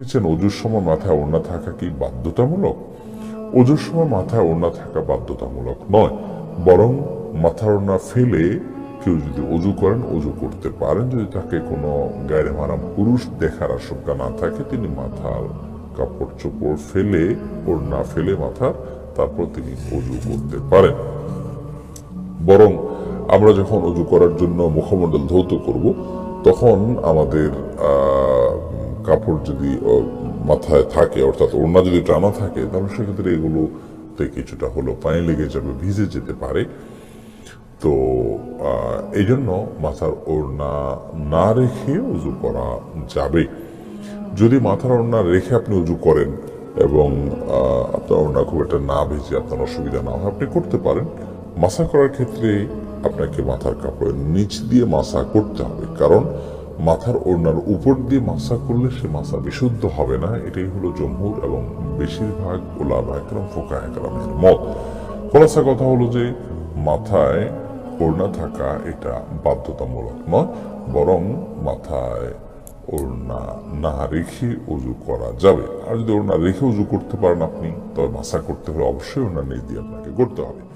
দেখছেন অজুর সময় মাথায় ওড়না থাকা কি বাধ্যতামূলক? অজুর সময় মাথায় ওড়না থাকা বাধ্যতামূলক নয় বরং মাথার ওড়না ফেলে কেউ যদি অজু করেন অজু করতে পারেন। যদি তাকে কোনো গায়ে মারাম পুরুষ দেখার আশঙ্কা না থাকে তিনি মাথার কাপড় চোপড় ফেলে ওড়না ফেলে মাথার তারপর তিনি অজু করতে পারেন। বরং আমরা যখন অজু করার জন্য মুখমণ্ডল ধৌত করব তখন আমাদের আহ, কাপড় যদি মাথায় থাকে, অর্থাৎ ওড়না যদি টানা থাকে, তাহলে সেক্ষেত্রে এগুলোতে কিছুটা হলো পানি লেগে যাবে, ভিজে যেতে পারে। তো এই জন্য মাথার ওড়না না রেখে উজু করা যাবে। যদি মাথার ওড়না রেখে আপনি উজু করেন এবং আপনার ওড়না খুব একটা না ভেজে, আপনার অসুবিধা না হয়, আপনি করতে পারেন। মাসা করার ক্ষেত্রে আপনাকে মাথার কাপড়ের নিচ দিয়ে মাসা করতে হবে। কারণ মাথার ওড়নার উপর দিয়ে মাসা করলে সে মাসা বিশুদ্ধ হবে না। এটাই হলো জম্মুর এবং বেশিরভাগ ওলামা একরম, ফোকা একরমের মত। খোলাসা কথা হলো যে, মাথায় ওড়না থাকা এটা বাধ্যতামূলক নয়, বরং মাথায় ওড়না না রেখে উজু করা যাবে। আর যদি ওড়না রেখে উজু করতে পারেন আপনি, তবে মাসা করতে হলে অবশ্যই ওড়না নিয়ে দিয়ে আপনাকে করতে হবে।